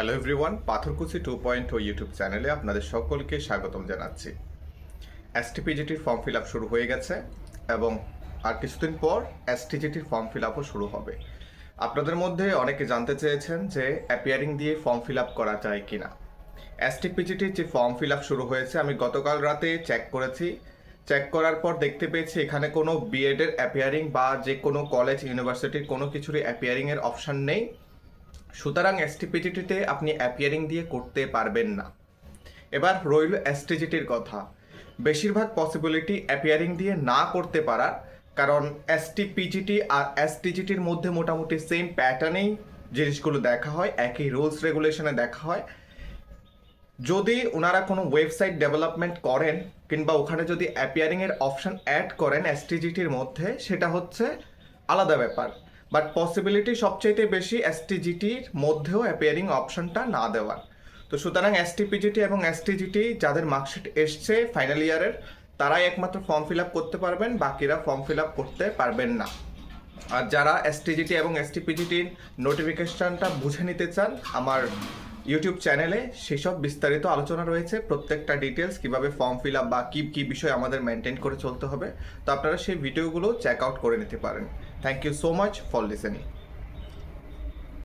Hello everyone Patharkuchi two point o YouTube চ্যানেলে আপনাদের সকলকে স্বাগতম জানাচ্ছি। এসটিপিজিটির ফর্ম ফিল আপ শুরু হয়ে গেছে এবং আর কিছুদিন পর এসটিজিটির ফর্ম ফিল আপও শুরু হবে। আপনাদের মধ্যে অনেকে জানতে চেয়েছেন যে অ্যাপিয়ারিং দিয়ে ফর্ম ফিল আপ করা যায় কি না এসটিপিজিটির যে ফর্ম ফিল আপ শুরু হয়েছে, আমি গতকাল রাতে চেক করেছি। চেক করার পর দেখতে পেয়েছি এখানে কোনো বিএডের অ্যাপিয়ারিং বা যে কোনো কলেজ ইউনিভার্সিটির কোনো কিছুরই অ্যাপিয়ারিংয়ের অপশান নেই। সুতরাং এসটিপিজিটিতে আপনি অ্যাপিয়ারিং দিয়ে করতে পারবেন না। এবার রইল এসটিজিটির কথা। বেশিরভাগ পসিবিলিটি অ্যাপিয়ারিং দিয়ে না করতে পারার, কারণ এসটিপিজিটি আর এসটিজিটির মধ্যে মোটামুটি সেম প্যাটার্নেই জিনিসগুলো দেখা হয়, একই রুলস রেগুলেশনে দেখা হয়। যদি ওনারা কোনো ওয়েবসাইট ডেভেলপমেন্ট করেন, কিংবা ওখানে যদি অ্যাপিয়ারিংয়ের অপশান অ্যাড করেন এসটিজিটির মধ্যে, সেটা হচ্ছে আলাদা ব্যাপার। বাট পসিবিলিটি সবচাইতে বেশি এসটিজিটির মধ্যেও অ্যাপিয়ারিং অপশনটা না দেওয়ার। তো সুতরাং এসটিপিজিটি এবং এসটিজিটি যাদের মার্কশিট এসছে ফাইনাল ইয়ারের তারাই একমাত্র ফর্ম ফিল আপ করতে পারবেন, বাকিরা ফর্ম ফিল আপ করতে পারবেন না। আর যারা এসটিজিটি এবং এসটিপিজিটির নোটিফিকেশনটা বুঝে নিতে চান, আমার ইউটিউব চ্যানেলে সেসব বিস্তারিত আলোচনা রয়েছে। প্রত্যেকটা ডিটেলস কীভাবে ফর্ম ফিল আপ বা কী কী বিষয় আমাদের মেনটেন করে চলতে হবে। তো আপনারা সেই ভিডিওগুলো চেক আউট করে নিতে পারেন। Thank you so much for listening